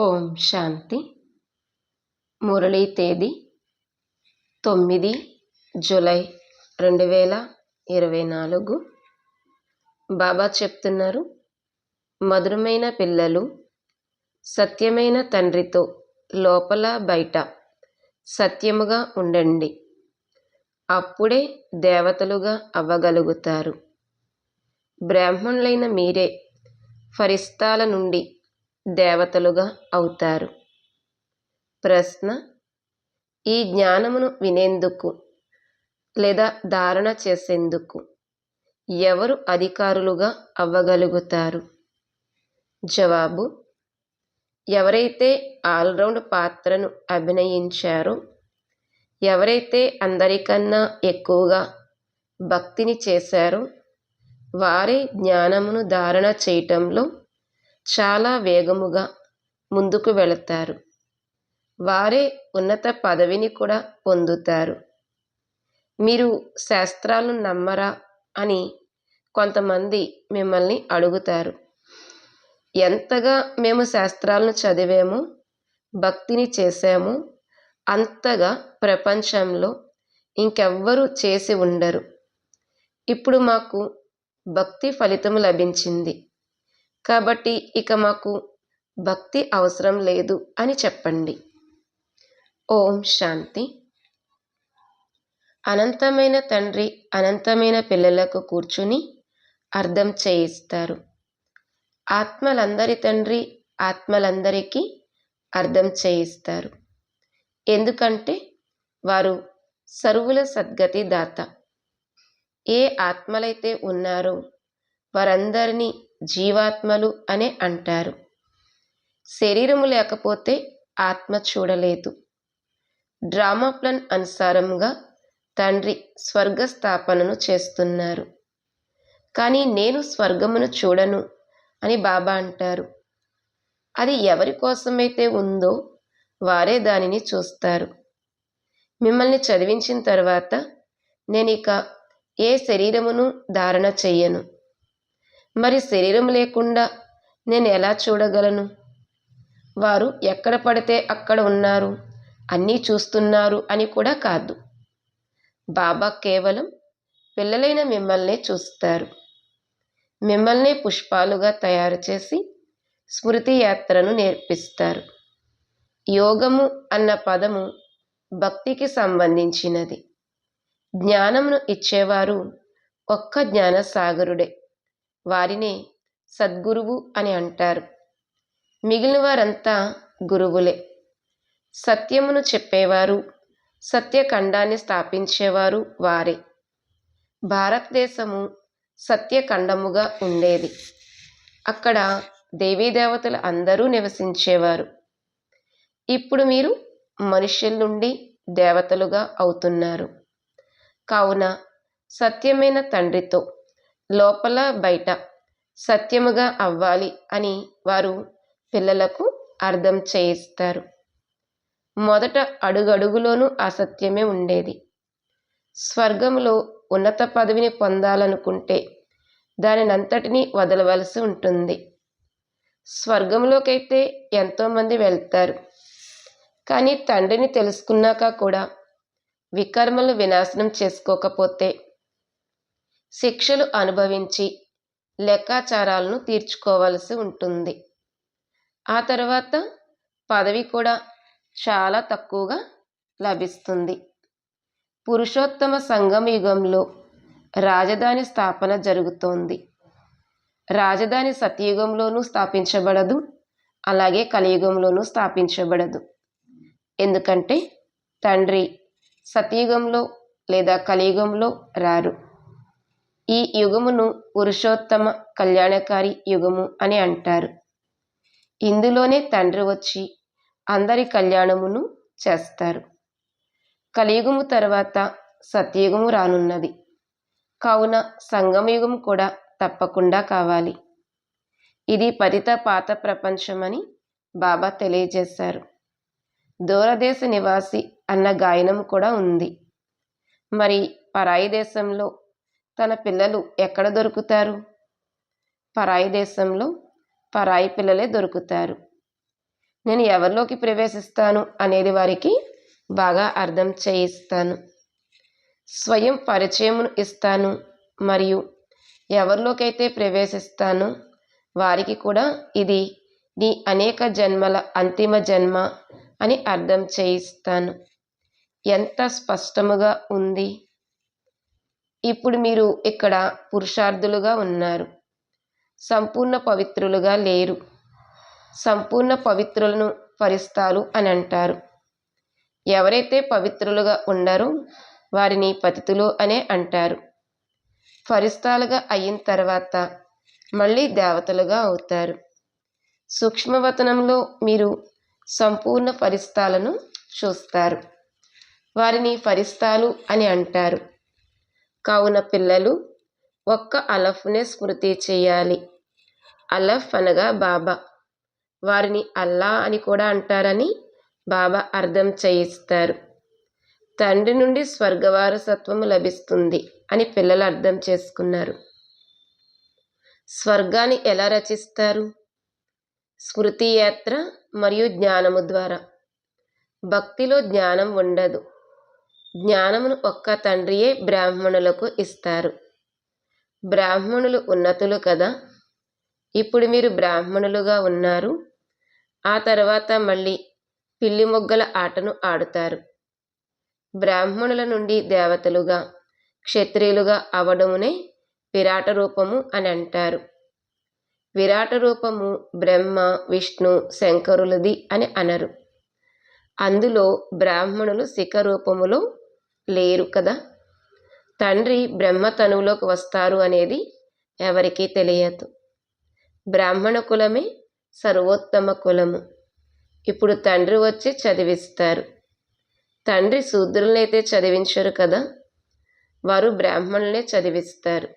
ఓం శాంతి. మురళీ తేదీ తొమ్మిది జూలై రెండు వేల ఇరవై నాలుగు. బాబా చెప్తున్నారు మధురమైన పిల్లలు సత్యమైన తండ్రితో లోపల బయట సత్యముగా ఉండండి. అప్పుడే దేవతలుగా అవ్వగలుగుతారు. బ్రాహ్మణులైన మీరే ఫరిస్తాల నుండి దేవతలుగా అవుతారు. ప్రశ్న ఈ జ్ఞానమును వినేందుకు లేదా ధారణ చేసేందుకు ఎవరు అధికారులుగా అవ్వగలుగుతారు? జవాబు ఎవరైతే ఆల్రౌండ్ పాత్రను అభినయించారో ఎవరైతే అందరికన్నా ఎక్కువగా భక్తిని చేశారో వారే జ్ఞానమును ధారణ చేయటంలో చాలా వేగముగా ముందుకు వెళతారు. వారే ఉన్నత పదవిని కూడా పొందుతారు. మీరు శాస్త్రాలను నమ్మరా అని కొంతమంది మిమ్మల్ని అడుగుతారు. ఎంతగా మేము శాస్త్రాలను చదివాము భక్తిని చేసాము అంతగా ప్రపంచంలో ఇంకెవ్వరూ చేసి ఉండరు. ఇప్పుడు మాకు భక్తి ఫలితం లభించింది. కాబట్టి ఇక మాకు భక్తి అవసరం లేదు అని చెప్పండి. ఓం శాంతి. అనంతమైన తండ్రి అనంతమైన పిల్లలకు కూర్చుని అర్థం చేయిస్తారు. ఆత్మలందరి తండ్రి ఆత్మలందరికీ అర్థం చేయిస్తారు. ఎందుకంటే వారు సరువుల సద్గతి దాత ఏ ఆత్మలైతే ఉన్నారో వారందరినీ జీవాత్మలు అనే అంటారు. శరీరము లేకపోతే ఆత్మ చూడలేదు. డ్రామా ప్లాన్ అనుసారంగా తండ్రి స్వర్గస్థాపనను చేస్తున్నారు. కానీ నేను స్వర్గమును చూడను అని బాబా అంటారు. అది ఎవరి కోసమైతే ఉందో వారే దానిని చూస్తారు. మిమ్మల్ని చదివించిన తర్వాత నేను ఇక ఏ శరీరమును ధారణ చెయ్యను? మరి శరీరం లేకుండా నేను ఎలా చూడగలను? వారు ఎక్కడ పడితే అక్కడ ఉన్నారు. అన్నీ చూస్తున్నారు అని కూడా కాదు. బాబా కేవలం పిల్లలైన మిమ్మల్నే చూస్తారు. మిమ్మల్నే పుష్పాలుగా తయారు చేసి స్మృతి యాత్రను నేర్పిస్తారు. యోగము అన్న పదము భక్తికి సంబంధించినది. జ్ఞానమును ఇచ్చేవారు ఒక్క జ్ఞానసాగరుడే. వారినే సద్గురువు అని అంటారు. మిగిలిన వారంతా గురువులే. సత్యమును చెప్పేవారు సత్యఖండాన్ని స్థాపించేవారు వారే. భారతదేశము సత్యఖండముగా ఉండేది. అక్కడ దేవీదేవతలు అందరూ నివసించేవారు. ఇప్పుడు మీరు మనుష్యుల నుండి దేవతలుగా అవుతున్నారు. కావున సత్యమైన తండ్రితో లోపల బయట సత్యముగా అవ్వాలి అని వారు పిల్లలకు అర్థం చేయిస్తారు. మొదట అడుగడుగులోనూ అసత్యమే ఉండేది. స్వర్గంలో ఉన్నత పదవిని పొందాలనుకుంటే దానినంతటినీ వదలవలసి ఉంటుంది. స్వర్గంలోకైతే ఎంతోమంది వెళ్తారు. కానీ తండ్రిని తెలుసుకున్నాక కూడా వికర్మలు వినాశనం చేసుకోకపోతే శిక్షలు అనుభవించి లెక్కాచారాలను తీర్చుకోవలసి ఉంటుంది. ఆ తర్వాత పదవి కూడా చాలా తక్కువగా లభిస్తుంది. పురుషోత్తమ సంగమ యుగంలో రాజధాని స్థాపన జరుగుతోంది. రాజధాని సత్యయుగంలోనూ స్థాపించబడదు అలాగే కలియుగంలోనూ స్థాపించబడదు. ఎందుకంటే తండ్రి సతయుగంలో లేదా కలియుగంలో రారు. ఈ యుగమును పురుషోత్తమ కళ్యాణకారి యుగము అని అంటారు. ఇందులోనే తండ్రి వచ్చి అందరి కళ్యాణమును చేస్తారు. కలియుగము తర్వాత సత్యయుగము రానున్నది. కావున సంగమయుగం కూడా తప్పకుండా కావాలి. ఇది పతిత పాత ప్రపంచమని బాబా తెలియజేశారు. దూరదేశ నివాసి అన్న గాయనం కూడా ఉంది. మరి పరాయి దేశంలో తన పిల్లలు ఎక్కడ దొరుకుతారు? పరాయి దేశంలో పరాయి పిల్లలే దొరుకుతారు. నేను ఎవరిలోకి ప్రవేశిస్తాను అనేది వారికి బాగా అర్థం చేయిస్తాను. స్వయం పరిచయమును ఇస్తాను మరియు ఎవరిలోకైతే ప్రవేశిస్తానో వారికి కూడా ఇది నీ అనేక జన్మల అంతిమ జన్మ అని అర్థం చేయిస్తాను. ఎంత స్పష్టముగా ఉంది? ఇప్పుడు మీరు ఇక్కడ పురుషార్థులుగా ఉన్నారు. సంపూర్ణ పవిత్రులుగా లేరు. సంపూర్ణ పవిత్రులను పరిస్తారు అని అంటారు. ఎవరైతే పవిత్రులుగా ఉండరో వారిని పతితులు అనే అంటారు. ఫరిస్తాలుగా అయిన తర్వాత మళ్ళీ దేవతలుగా అవుతారు. సూక్ష్మవతనంలో మీరు సంపూర్ణ ఫరిస్తాలను చూస్తారు. వారిని ఫరిస్తాలు అని అంటారు. కావున పిల్లలు ఒక్క అలఫ్నే స్మృతి చేయాలి. అలఫ్ అనగా బాబా. వారిని అల్లా అని కూడా అంటారని బాబా అర్థం చేయిస్తారు. తండ్రి నుండి స్వర్గవారసత్వము లభిస్తుంది అని పిల్లలు అర్థం చేసుకున్నారు. స్వర్గాన్ని ఎలా రచిస్తారు? స్మృతియాత్ర మరియు జ్ఞానము ద్వారా. భక్తిలో జ్ఞానం ఉండదు. జ్ఞానమును ఒక్క తండ్రియే బ్రాహ్మణులకు ఇస్తారు. బ్రాహ్మణులు ఉన్నతులు కదా? ఇప్పుడు మీరు బ్రాహ్మణులుగా ఉన్నారు. ఆ తర్వాత మళ్ళీ పిల్లి మొగ్గల ఆటను ఆడుతారు. బ్రాహ్మణుల నుండి దేవతలుగా క్షత్రియులుగా అవడమునే విరాట రూపము అని అంటారు. విరాట రూపము బ్రహ్మ విష్ణు శంకరులది అని అనరు. అందులో బ్రాహ్మణులు శిఖ రూపములో లేరు కదా? తండ్రి బ్రహ్మ తనువులోకి వస్తారు అనేది ఎవరికీ తెలియదు. బ్రాహ్మణ కులమే సర్వోత్తమ కులము. ఇప్పుడు తండ్రి వచ్చి చదివిస్తారు. తండ్రి శూద్రులనైతే చదివించరు కదా? వారు బ్రాహ్మణులనే చదివిస్తారు.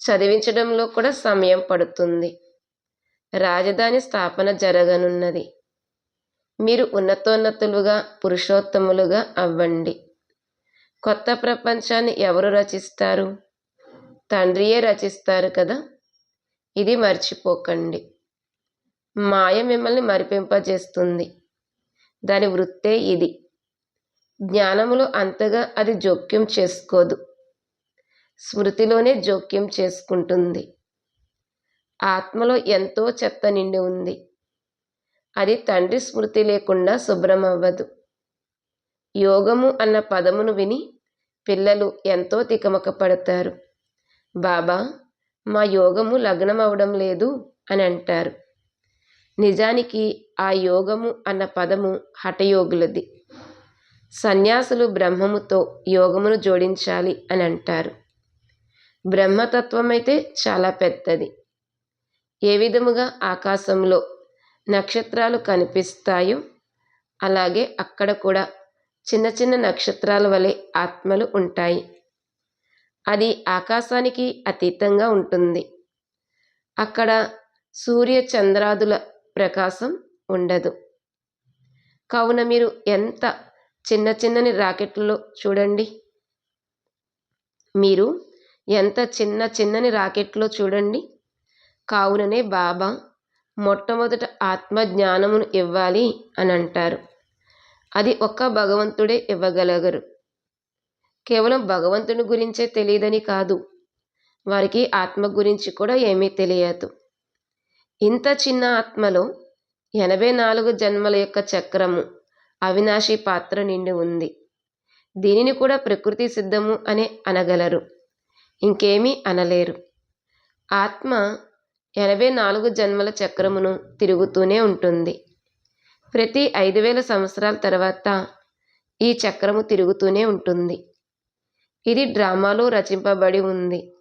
చదివించడంలో కూడా సమయం పడుతుంది. రాజధాని స్థాపన జరగనున్నది. మీరు ఉన్నతోన్నతులుగా పురుషోత్తములుగా అవ్వండి. కొత్త ప్రపంచాన్ని ఎవరు రచిస్తారు? తండ్రియే రచిస్తారు కదా? ఇది మర్చిపోకండి. మాయ మిమ్మల్ని మరిపింపజేస్తుంది. దాని వృత్తే ఇది. జ్ఞానములో అంతగా అది జోక్యం చేసుకోదు. స్మృతిలోనే జోక్యం చేసుకుంటుంది. ఆత్మలో ఎంతో చెత్త నిండి ఉంది. అది తండ్రి స్మృతి లేకుండా శుభ్రమవ్వదు. యోగము అన్న పదమును విని పిల్లలు ఎంతో తికమక పడతారు బాబా మా యోగము లగ్నం అవడం లేదు అని అంటారు నిజానికి ఆ యోగము అన్న పదము హఠయోగులది. సన్యాసులు బ్రహ్మముతో యోగమును జోడించాలి అని అంటారు బ్రహ్మతత్వం అయితే చాలా పెద్దది. ఏ విధముగా ఆకాశంలో నక్షత్రాలు కనిపిస్తాయో అలాగే అక్కడ కూడా చిన్న చిన్న నక్షత్రాల వలె ఆత్మలు ఉంటాయి. అది ఆకాశానికి అతీతంగా ఉంటుంది. అక్కడ సూర్య చంద్రాదుల ప్రకాశం ఉండదు. కావున మీరు ఎంత చిన్న చిన్నని రాకెట్లలో చూడండి. మీరు ఎంత చిన్న చిన్నని రాకెట్లో చూడండి. కావుననే బాబా మొట్టమొదట ఆత్మ జ్ఞానమును ఇవ్వాలి అని అంటారు అది ఒక్క భగవంతుడే ఇవ్వగలగరు. కేవలం భగవంతుని గురించే తెలియదని కాదు వారికి ఆత్మ గురించి కూడా ఏమీ తెలియదు. ఇంత చిన్న ఆత్మలో ఎనభై నాలుగు జన్మల యొక్క చక్రము అవినాశి పాత్ర నిండి ఉంది. దీనిని కూడా ప్రకృతి సిద్ధము అనే అనగలరు ఇంకేమీ అనలేరు. ఆత్మ ఎనభై నాలుగు జన్మల చక్రమును తిరుగుతూనే ఉంటుంది. ప్రతి ఐదు వేల సంవత్సరాల తర్వాత ఈ చక్రము తిరుగుతూనే ఉంటుంది. ఇది డ్రామాలో రచింపబడి ఉంది.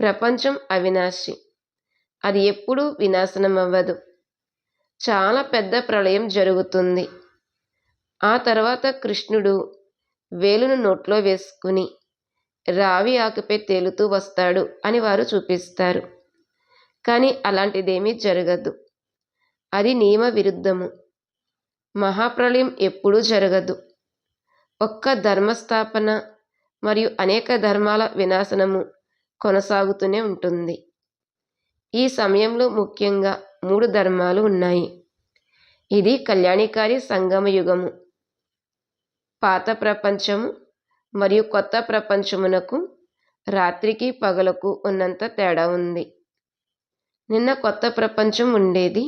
ప్రపంచం అవినాశి. అది ఎప్పుడూ వినాశనం అవ్వదు చాలా పెద్ద ప్రళయం జరుగుతుంది. ఆ తర్వాత కృష్ణుడు వేలును నోట్లో వేసుకుని రావి ఆకుపై తేలుతూ వస్తాడు అని వారు చూపిస్తారు. కానీ అలాంటిదేమీ జరగదు. అది నియమ విరుద్ధము. మహాప్రళయం ఎప్పుడూ జరగదు. ఒక్క ధర్మస్థాపన మరియు అనేక ధర్మాల వినాశనము కొనసాగుతూనే ఉంటుంది. ఈ సమయంలో ముఖ్యంగా మూడు ధర్మాలు ఉన్నాయి. ఇది కళ్యాణికారి సంగమ యుగము పాత ప్రపంచము మరియు కొత్త ప్రపంచమునకు రాత్రికి పగలకు ఉన్నంత తేడా ఉంది. నిన్న కొత్త ప్రపంచం ఉండేది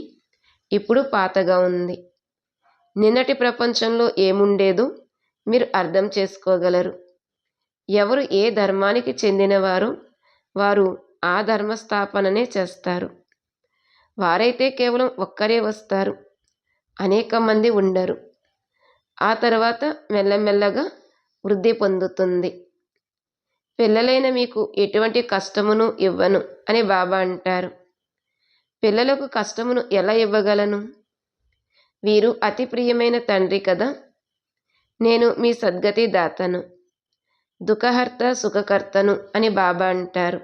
ఇప్పుడు పాతగా ఉంది. నిన్నటి ప్రపంచంలో ఏముండేదో మీరు అర్థం చేసుకోగలరు. ఎవరు ఏ ధర్మానికి చెందినవారో వారు ఆ ధర్మస్థాపననే చేస్తారు. వారైతే కేవలం ఒక్కరే వస్తారు. అనేక మంది ఉండరు. ఆ తర్వాత మెల్లమెల్లగా వృద్ధి పొందుతుంది. పిల్లలైన మీకు ఎటువంటి కష్టమును ఇవ్వను అని బాబా అంటారు. పిల్లలకు కష్టమును ఎలా ఇవ్వగలను? వీరు అతి ప్రియమైన తండ్రి కదా? నేను మీ సద్గతి దాతను దుఃఖహర్త సుఖకర్తను అని బాబా అంటారు.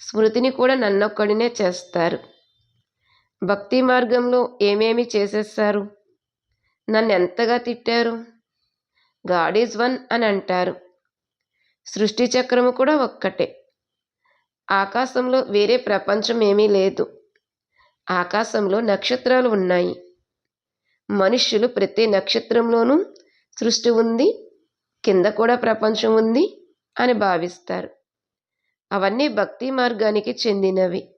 స్మృతిని కూడా నన్నొక్కడినే చేస్తారు. భక్తి మార్గంలో ఏమేమి చేసేస్తారు? నన్ను ఎంతగా తిట్టారు? గాడ్ ఈజ్ వన్ అని అంటారు. సృష్టి చక్రము కూడా ఒక్కటే. ఆకాశంలో వేరే ప్రపంచం ఏమీ లేదు. ఆకాశంలో నక్షత్రాలు ఉన్నాయి. మనుష్యులు ప్రతి నక్షత్రంలోనూ సృష్టి ఉంది కింద కూడా ప్రపంచం ఉంది అని భావిస్తారు. అవన్నీ భక్తి మార్గానికి చెందినవి.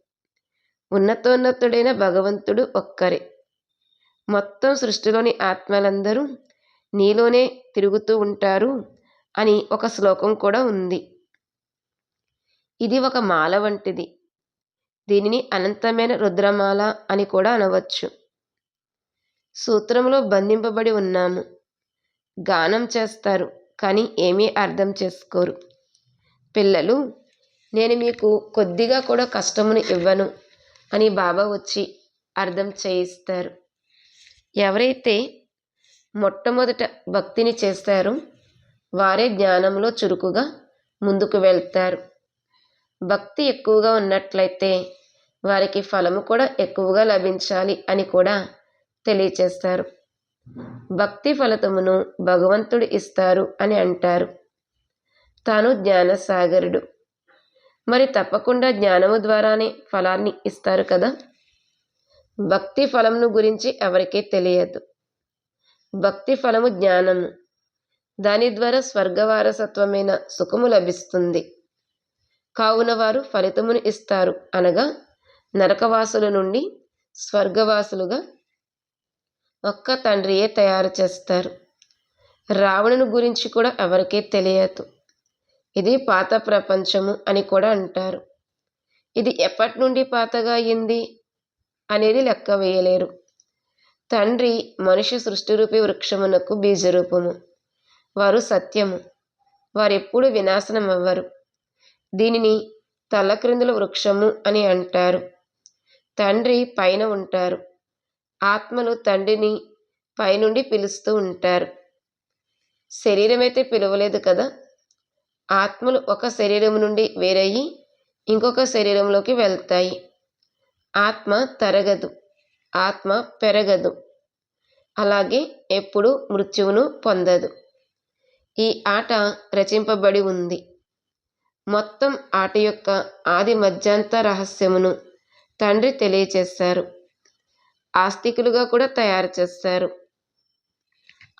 ఉన్నతోన్నతుడైన భగవంతుడు ఒక్కరే. మొత్తం సృష్టిలోని ఆత్మలందరూ నీలోనే తిరుగుతూ ఉంటారు అని ఒక శ్లోకం కూడా ఉంది. ఇది ఒక మాల వంటిది. దీనిని అనంతమైన రుద్రమాల అని కూడా అనవచ్చు. సూత్రంలో బంధింపబడి ఉన్నాము. గానం చేస్తారు కానీ ఏమీ అర్థం చేసుకోరు. పిల్లలు నేను మీకు కొద్దిగా కూడా కష్టమును ఇవ్వను అని బాబా వచ్చి అర్థం చేయిస్తారు. ఎవరైతే మొట్టమొదట భక్తిని చేస్తారో వారే జ్ఞానంలో చురుకుగా ముందుకు వెళ్తారు. భక్తి ఎక్కువగా ఉన్నట్లయితే వారికి ఫలము కూడా ఎక్కువగా లభించాలి అని కూడా తెలియచేస్తారు. భక్తి ఫలితమును భగవంతుడు ఇస్తారు అని అంటారు. తాను జ్ఞానసాగరుడు. మరి తప్పకుండా జ్ఞానము ద్వారానే ఫలాన్ని ఇస్తారు కదా? భక్తి ఫలమును గురించి ఎవరికీ తెలియదు. భక్తి ఫలము జ్ఞానము. దాని ద్వారా స్వర్గవారసత్వమైన సుఖము లభిస్తుంది. కావున వారు ఫలితమును ఇస్తారు అనగా నరకవాసుల నుండి స్వర్గవాసులుగా ఒక్క తండ్రియే తయారు చేస్తారు. రావణుని గురించి కూడా ఎవరికీ తెలియదు. ఇది పాత ప్రపంచము అని కూడా అంటారు. ఇది ఎప్పటి నుండి పాతగా అయింది అనేది లెక్క వేయలేరు. తండ్రి మనిషి సృష్టిరూపి వృక్షమునకు బీజరూపము. వారు సత్యము. వారెప్పుడు వినాశనం అవ్వరు దీనిని తలక్రిందుల వృక్షము అని అంటారు. తండ్రి పైన ఉంటారు. ఆత్మలు తండ్రిని పైనుండి పిలుస్తూ ఉంటారు. శరీరం అయితే పిలవలేదు కదా? ఆత్మలు ఒక శరీరం నుండి వేరయ్యి ఇంకొక శరీరంలోకి వెళ్తాయి. ఆత్మ తరగదు. ఆత్మ పెరగదు. అలాగే ఎప్పుడు మృత్యువును పొందదు. ఈ ఆట రచింపబడి ఉంది. మొత్తం ఆట యొక్క ఆది మధ్యాంత రహస్యమును తండ్రి తెలియచేశారు. ఆస్తికులుగా కూడా తయారు చేస్తారు.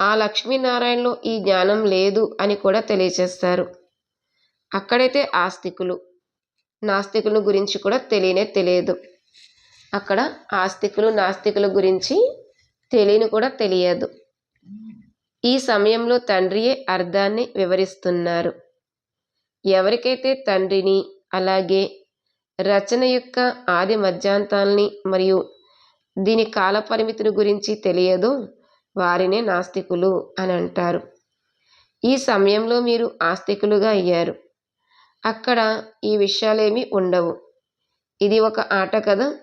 ఆ లక్ష్మీనారాయణలో ఈ జ్ఞానం లేదు అని కూడా తెలియచేస్తారు. అక్కడైతే ఆస్తికులు నాస్తికుల గురించి కూడా తెలియనే తెలియదు. అక్కడ ఆస్తికులు నాస్తికుల గురించి తెలియని కూడా తెలియదు. ఈ సమయంలో తండ్రియే అర్థాన్ని వివరిస్తున్నారు. ఎవరికైతే తండ్రిని అలాగే రచన యొక్క ఆది మధ్యాంతాల్ని మరియు దీని కాలపరిమితిని గురించి తెలియదో. వారినే నాస్తికులు అని అంటారు. ఈ సమయంలో మీరు ఆస్తికులుగా అయ్యారు. అక్కడ ఈ విషయాలేమీ ఉండవు. ఇది ఒక ఆట కదా?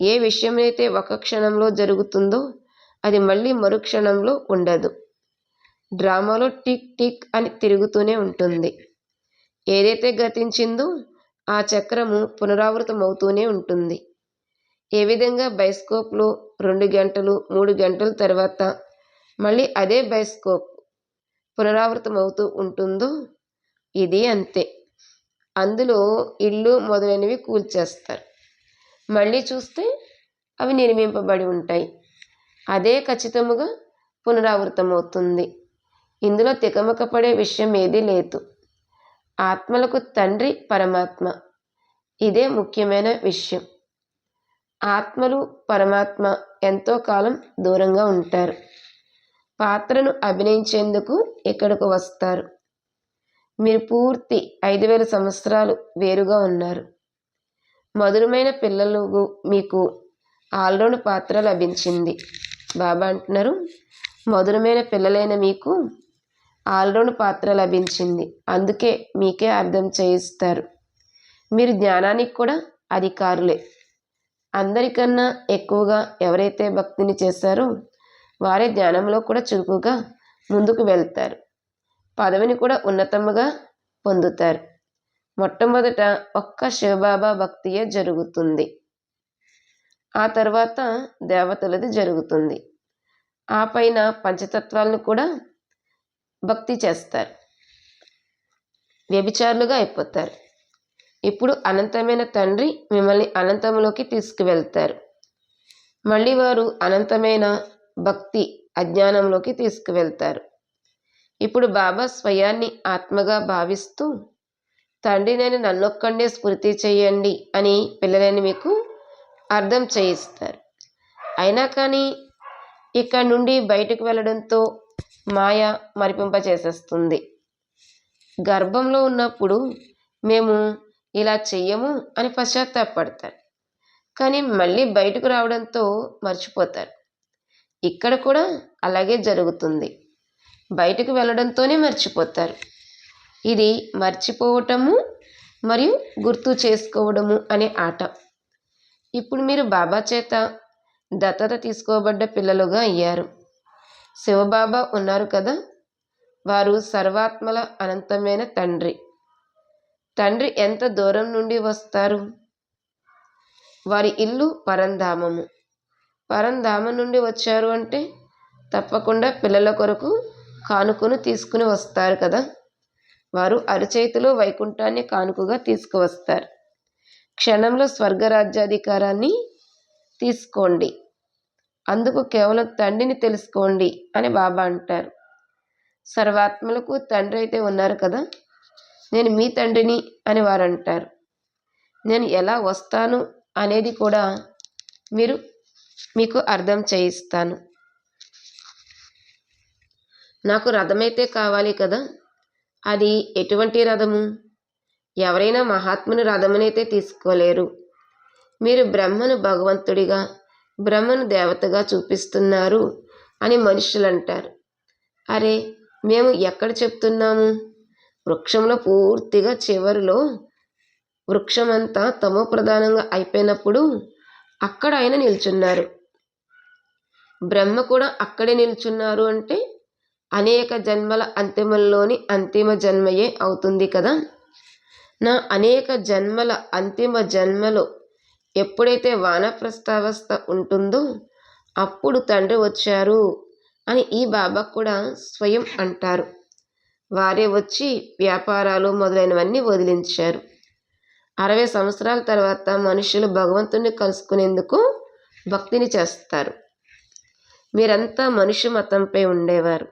ఏ విషయమైతే ఒక క్షణంలో జరుగుతుందో అది మళ్ళీ మరుక్షణంలో ఉండదు. డ్రామాలో టిక్ టిక్ అని తిరుగుతూనే ఉంటుంది. ఏదైతే గతించిందో ఆ చక్రము పునరావృతం అవుతూనే ఉంటుంది. ఏ విధంగా బైస్కోప్లో రెండు గంటలు మూడు గంటల తర్వాత మళ్ళీ అదే బైస్కోప్ పునరావృతం అవుతూ ఉంటుందో ఇది అంతే. అందులో ఇల్లు మొదలైనవి కూల్చేస్తారు. మళ్ళీ చూస్తే అవి నిర్మింపబడి ఉంటాయి. అదే ఖచ్చితముగా పునరావృతమవుతుంది. ఇందులో తికమకపడే విషయం ఏదీ లేదు. ఆత్మలకు తండ్రి పరమాత్మ. ఇదే ముఖ్యమైన విషయం. ఆత్మలు పరమాత్మ ఎంతో కాలం దూరంగా ఉంటారు. పాత్రను అభినయించేందుకు ఇక్కడకు వస్తారు. మీరు పూర్తి ఐదు వేల సంవత్సరాలు వేరుగా ఉన్నారు. మధురమైన పిల్లలకు మీకు ఆల్రౌండ్ పాత్ర లభించింది. బాబా అంటున్నారు మధురమైన పిల్లలైన మీకు ఆల్రౌండ్ పాత్ర లభించింది. అందుకే మీకే అర్థం చేయిస్తారు. మీరు జ్ఞానానికి కూడా అధికారులే. అందరికన్నా ఎక్కువగా ఎవరైతే భక్తిని చేశారో వారే ధ్యానంలో కూడా చురుకుగా ముందుకు వెళ్తారు. పదవిని కూడా ఉన్నతముగా పొందుతారు. మొట్టమొదట ఒక్క శివబాబా భక్తియే జరుగుతుంది. ఆ తర్వాత దేవతలది జరుగుతుంది. ఆ పైన పంచతత్వాలను కూడా భక్తి చేస్తారు. వ్యభిచారులుగా అయిపోతారు. ఇప్పుడు అనంతమైన తండ్రి మిమ్మల్ని అనంతంలోకి తీసుకువెళ్తారు. మళ్ళీ వారు అనంతమైన భక్తి అజ్ఞానంలోకి తీసుకువెళ్తారు. ఇప్పుడు బాబా స్వయాన్ని ఆత్మగా భావిస్తూ తండ్రి నేను నన్నొక్కండే స్ఫూర్తి చేయండి అని పిల్లలని మీకు అర్థం చేయిస్తారు. అయినా కానీ ఇక్కడ నుండి బయటకు వెళ్ళడంతో మాయ మరిపింప చేసేస్తుంది గర్భంలో ఉన్నప్పుడు మేము ఇలా చెయ్యము అని పశ్చాత్తాపడతారు. కానీ మళ్ళీ బయటకు రావడంతో మర్చిపోతారు. ఇక్కడ కూడా అలాగే జరుగుతుంది. బయటకు వెళ్ళడంతోనే మర్చిపోతారు. ఇది మర్చిపోవటము మరియు గుర్తు చేసుకోవడము అనే ఆట. ఇప్పుడు మీరు బాబా చేత దత్తత తీసుకోబడ్డ పిల్లలుగా అయ్యారు. శివబాబా ఉన్నారు కదా? వారు సర్వాత్మల అనంతమైన తండ్రి. తండ్రి ఎంత దూరం నుండి వస్తారు? వారి ఇల్లు పరంధామము. పరంధామం నుండి వచ్చారు అంటే తప్పకుండా పిల్లల కొరకు కానుకను తీసుకుని వస్తారు కదా? వారు అరచేతిలో వైకుంఠాన్ని కానుకగా తీసుకువస్తారు. క్షణంలో స్వర్గరాజ్యాధికారాన్ని తీసుకోండి. అందుకు కేవలం తండ్రిని తెలుసుకోండి అని బాబా అంటారు. సర్వాత్మలకు తండ్రి అయితే ఉన్నారు కదా? నేను మీ తండ్రిని అని వారు అంటారు నేను ఎలా వస్తాను అనేది కూడా మీరు మీకు అర్థం చేయిస్తాను. నాకు రథమైతే కావాలి కదా? అది ఎటువంటి రథము? ఎవరైనా మహాత్ముని రథమునైతే తీసుకోలేరు. మీరు బ్రహ్మను భగవంతుడిగా బ్రహ్మను దేవతగా చూపిస్తున్నారు అని మనుషులు అంటారు అరే మేము ఎక్కడ చెప్తున్నాము? వృక్షంలో పూర్తిగా చివరిలో వృక్షమంతా తమో ప్రధానంగా అయిపోయినప్పుడు అక్కడ ఆయన నిల్చున్నారు. బ్రహ్మ కూడా అక్కడే నిల్చున్నారు అంటే అనేక జన్మల అంతిమంలోని అంతిమ జన్మయే అవుతుంది కదా? నా అనేక జన్మల అంతిమ జన్మలో ఎప్పుడైతే వానప్రస్థావస్థ ఉంటుందో అప్పుడు తండ్రి వచ్చారు అని ఈ బాబా కూడా స్వయం అంటారు. వారే వచ్చి వ్యాపారాలు మొదలైనవన్నీ వదిలించారు. అరవై సంవత్సరాల తర్వాత మనుషులు భగవంతుని కలుసుకునేందుకు భక్తిని చేస్తారు. మీరంతా మనుష్య మతంపై ఉండేవారు.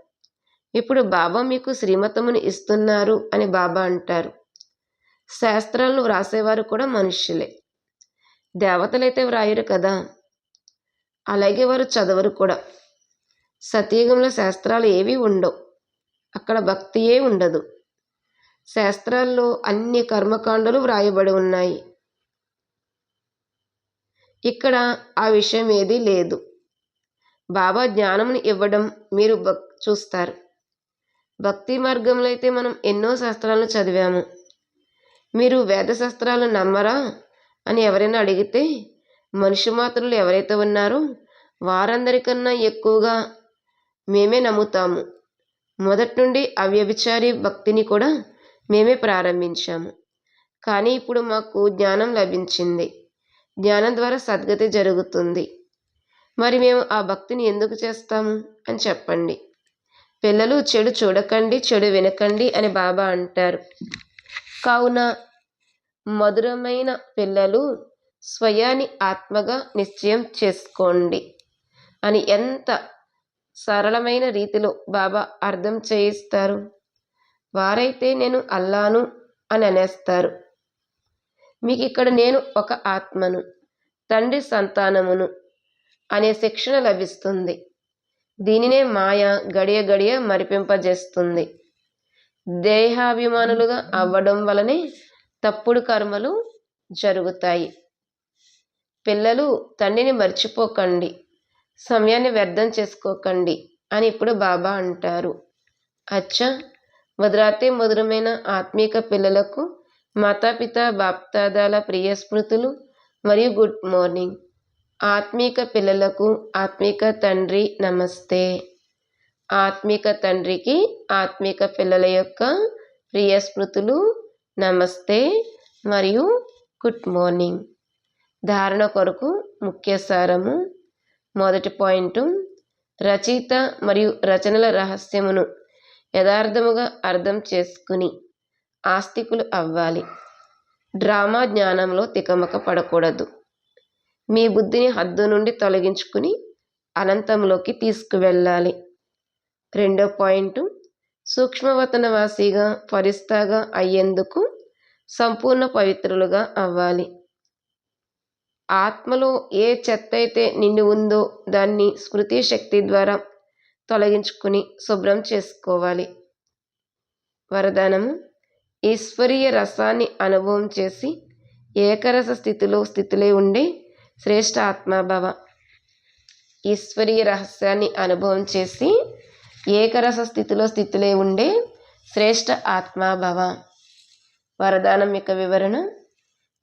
ఇప్పుడు బాబా మీకు శ్రీమతమును ఇస్తున్నారు అని బాబా అంటారు. శాస్త్రాలను వ్రాసేవారు కూడా మనుష్యులే. దేవతలైతే వ్రాయరు కదా. అలాగే వారు చదవరు కూడా. సతయుగంలో శాస్త్రాలు ఏవి ఉండవు. అక్కడ భక్తియే ఉండదు. శాస్త్రాల్లో అన్ని కర్మకాండలు వ్రాయబడి ఉన్నాయి. ఇక్కడ ఆ విషయం ఏదీ లేదు. బాబా జ్ఞానమును ఇవ్వడం మీరు భక్ చూస్తారు. భక్తి మార్గంలో అయితే మనం ఎన్నో శాస్త్రాలను చదివాము. మీరు వేద శాస్త్రాలు నమ్మరా? అని ఎవరైనా అడిగితే మనిషి మాత్రులు ఎవరైతే ఉన్నారో వారందరికన్నా ఎక్కువగా మేమే నమ్ముతాము. మొదటి నుండి అవ్యభిచారి భక్తిని కూడా మేమే ప్రారంభించాము. కానీ ఇప్పుడు మాకు జ్ఞానం లభించింది. జ్ఞానం ద్వారా సద్గతి జరుగుతుంది. మరి మేము ఆ భక్తిని ఎందుకు చేస్తాము అని చెప్పండి. పిల్లలు చెడు చూడకండి చెడు వినకండి అని బాబా అంటారు. కావున మధురమైన పిల్లలు స్వయాన్ని ఆత్మగా నిశ్చయం చేసుకోండి అని ఎంత సరళమైన రీతిలో బాబా అర్థం చేయిస్తారు. వారైతే నేను అల్లాను అని అనేస్తారు. మీకు ఇక్కడ నేను ఒక ఆత్మను తండ్రి సంతానమును అనే శిక్షణ లభిస్తుంది. దీనినే మాయ గడియ గడియ మరిపింపజేస్తుంది. దేహాభిమానులుగా అవ్వడం వలనే తప్పుడు కర్మలు జరుగుతాయి. పిల్లలు తండ్రిని మర్చిపోకండి. సమయాన్ని వ్యర్థం చేసుకోకండి అని ఇప్పుడు బాబా అంటారు. అచ్చా! మధురాతే మధురమైన ఆత్మీక పిల్లలకు మాతాపిత బాప్తాదాల ప్రియ స్మృతులు మరియు గుడ్ మార్నింగ్. ఆత్మీక పిల్లలకు ఆత్మీక తండ్రి నమస్తే. ఆత్మిక తండ్రికి ఆత్మిక పిల్లల యొక్క ప్రియ స్మృతులు నమస్తే మరియు గుడ్ మార్నింగ్. ధారణ కొరకు ముఖ్య సారము మొదటి పాయింట్ రచయిత మరియు రచనల రహస్యమును యథార్థముగా అర్థం చేసుకుని ఆస్తికులు అవ్వాలి. డ్రామా జ్ఞానంలో తికమక పడకూడదు. మీ బుద్ధిని హద్దు నుండి తొలగించుకుని అనంతంలోకి తీసుకువెళ్ళాలి. రెండో పాయింట్ సూక్ష్మవతనవాసిగా ఫరిస్తాగా అయ్యేందుకు సంపూర్ణ పవిత్రులుగా అవ్వాలి. ఆత్మలో ఏ చెత్త అయితే నిండి ఉందో దాన్ని స్మృతి శక్తి ద్వారా తొలగించుకుని శుభ్రం చేసుకోవాలి. వరదానము ఈశ్వరీయ రసాన్ని అనుభవం చేసి ఏకరస స్థితిలో స్థితిలో ఉండే శ్రేష్ఠ ఆత్మభావ. ఈశ్వరీయ రహస్యాన్ని అనుభవం చేసి ఏకరస స్థితిలో స్థితిలో ఉండే శ్రేష్ఠ ఆత్మభావ. వరదానం యొక్క వివరణ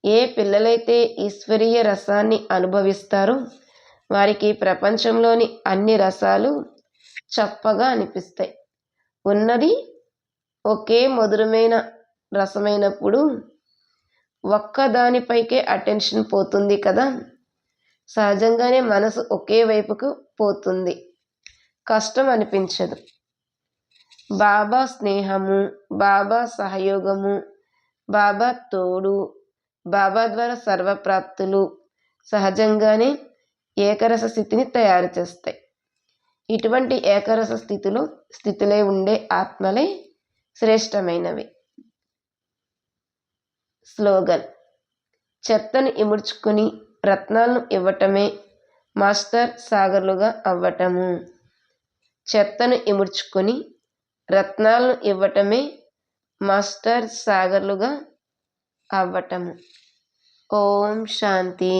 ఏ పిల్లలైతే ఈశ్వరీయ రసాన్ని అనుభవిస్తారో వారికి ప్రపంచంలోని అన్ని రసాలు చప్పగా అనిపిస్తాయి. ఉన్నది ఒకే మధురమైన రసమైనప్పుడు ఒక్క దానిపైకే అటెన్షన్ పోతుంది కదా? సహజంగానే మనసు ఒకే వైపుకు పోతుంది. కష్టం అనిపించదు. బాబా స్నేహము బాబా సహయోగము బాబా తోడు బాబా ద్వారా సర్వప్రాప్తులు సహజంగానే ఏకరస స్థితిని తయారు చేస్తాయి. ఇటువంటి ఏకరస స్థితిలో స్థితిలో ఉండే ఆత్మలే శ్రేష్టమైనవి. స్లోగన్. చెత్తను ఇముడ్చుకుని రత్నాలను ఇవ్వటమే మాస్టర్ సాగర్లుగా అవ్వటము. చెత్తను ఇముడ్చుకొని రత్నాలను ఇవ్వటమే మాస్టర్ సాగర్లుగా అవ్వటము ఓం శాంతి.